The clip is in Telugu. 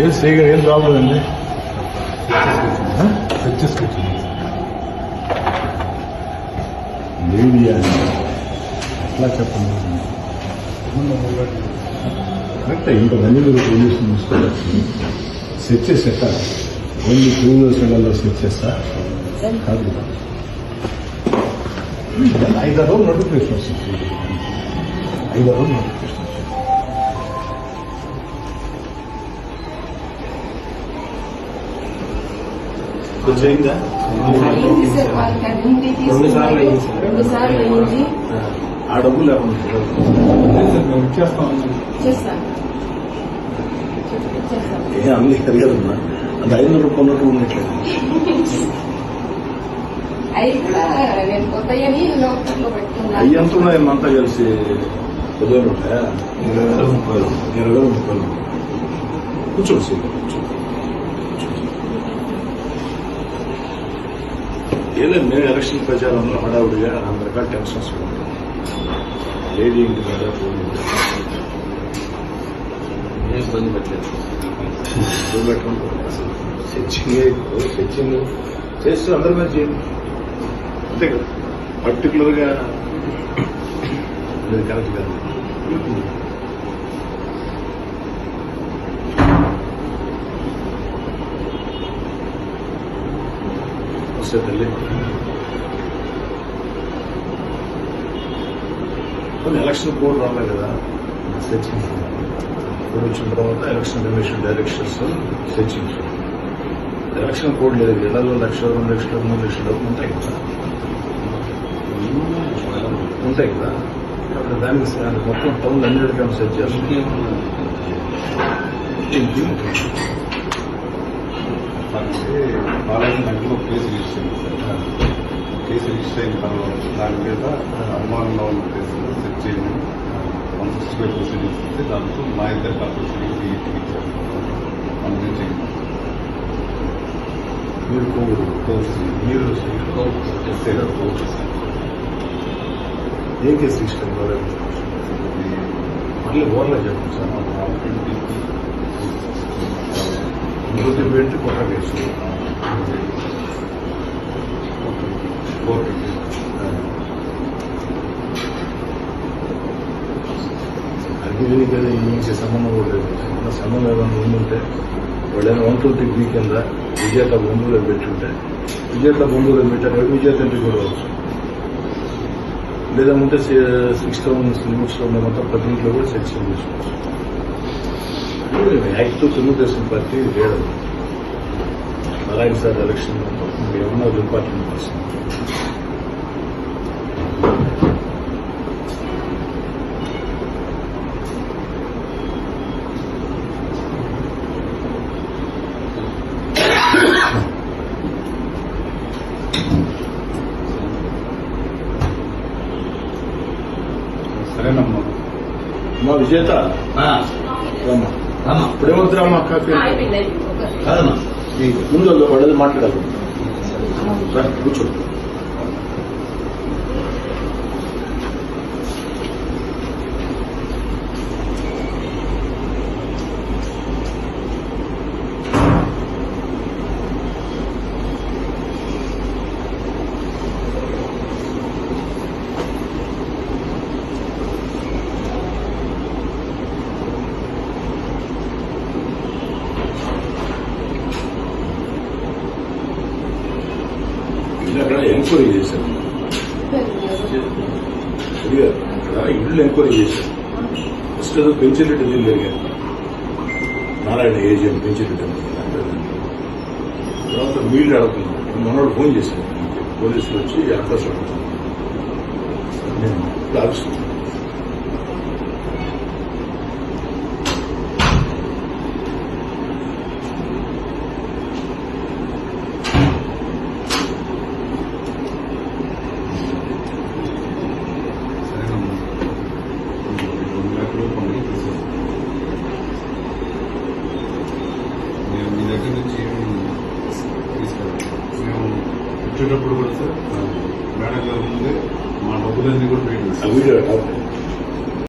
ఏం శ్రీగా ఏం ప్రాబ్లం అండి? తెచ్చేసుకొచ్చింది మీడియా ఎట్లా చెప్పండి. కరెక్ట్ ఇంతమంది మీరు పోలీసులు చూసుకోవచ్చు సెట్ చేసేట ఓన్లీ టూ వీలర్స్లలో సెట్ చేస్తా. కాదు. కదా. ఐదారు నోటిఫికేషన్ వస్తుంది. ఐదారు నోటిఫికేషన్. కొంచెం అయిందా రెండు సార్లు అయింది. రెండు సార్లు అయింది ఆ డబ్బులు లేకుండా అన్ని కదమ్మా అది ఐదు రూపాయలు. ఉన్నట్టు ఉన్నట్లేదు అవి ఎంత ఉన్నాయి అంతా కలిసి పదివేలు ఉంటాయా ఇరవై వేల ముప్పై ఇరవై వేల ముప్పై కూర్చోండి సీట్ కూర్చోండి. ఏలేదు మేము ఎలక్షన్ ప్రచారంలో హడావుడిగా అందరి రకాల టెన్షన్స్ ఉంటాయి లేడీ ఇంటి మీద ఏం ఇబ్బంది పెట్టలేదు. సెర్చింగ్ సెర్చింగ్ చేస్తూ అందరి మీద చేయండి. అంతే కదా. పర్టికులర్గా అది కరెక్ట్ కాదు. వస్తే తల్లి కొన్ని ఎలక్షన్ కోడ్ రాలే కదా సెర్చింగ్. కోడ్ వచ్చిన తర్వాత election commission directions searching. Election code లేదు ఎలాగో లక్ష రెండు లక్షలు మూడు లక్షలు ఉంటాయి కదా. ఉంటాయి కదా. కాబట్టి దానికి మొత్తం టౌన్ అన్నిటికీ సెట్ చేస్తాం. బాలాజీ నగర్లో కేసు రిజిస్టర్ అయింది సార్ కేసు రిజిస్టర్ అయిన తర్వాత దాని మీద అనుమానంలో ఉన్న కేసులు సెట్ చేయడం. వన్ సిక్స్టీ ఫైవ్ ప్రొసీడింగ్స్ ఇస్తే దాంతో మా ఇద్దరు ప్రొసీడింగ్స్ ఇచ్చారు మన నుంచి మీరు మీరు ఏ కేసు రిజిస్టర్ మళ్ళీ ఓవర్లో చెప్పండి సార్. మృతి పెట్టి కొత్త కేసు కోర్టు అది దీనికి అది ఇంకే సంబంధం కూడా లేదు. సంబంధం ఏమైనా ఉండుంటే వాళ్ళైనా వన్ ట్వంటీ బీ కింద విజేత బంధువులు పెట్టుంటే విజేత బంధువులు పెట్టారు విజేత ఇంటికి కూడా వచ్చు లేదా ఉంటే సిక్స్ థౌసండ్ లిమిట్స్ ఉన్న మొత్తం ప్రతి ఇంట్లో కూడా సెక్షన్ తీసుకోవచ్చు యాక్ట్ తెలుగుదేశం పార్టీ వేయడం నారాయణ సార్ ఎలక్షన్ ఏమన్నా ఇంపార్టెంట్ పర్సన్ సరేనమ్మా. మా విజేత? రామ్మా. ఇప్పుడే వద్దురామ్మా. ఒక- కాదమ్మా. ఈ ముందు వాళ్ళది మాట్లాడాలి. కూర్చో అక్కడ ఎంక్వైరీ చేశారు. అక్కడ ఇల్లు ఎంక్వైరీ చేశారు. ఫస్ట్ ఏదో పెంచిరెడ్డి ఇల్లు జరిగారు నారాయణ ఏజిఎం పెంచిరెడ్డి తర్వాత మీళ్ళు అడుగుతున్నారు మనోడు ఫోన్ చేశాను పోలీసులు వచ్చి అడ్రస్ అడుగుతున్నారు. నేను ఇప్పుడు ఆలోచిస్తున్నాను. సరేనమ్మా రెండు లక్షలు పండుగ తీసేస్తాను నేను మీ దగ్గర నుంచి మేము వచ్చేటప్పుడు కూడా సార్ మేడం గారు ముందే మా డబ్బులన్నీ కూడా ఆ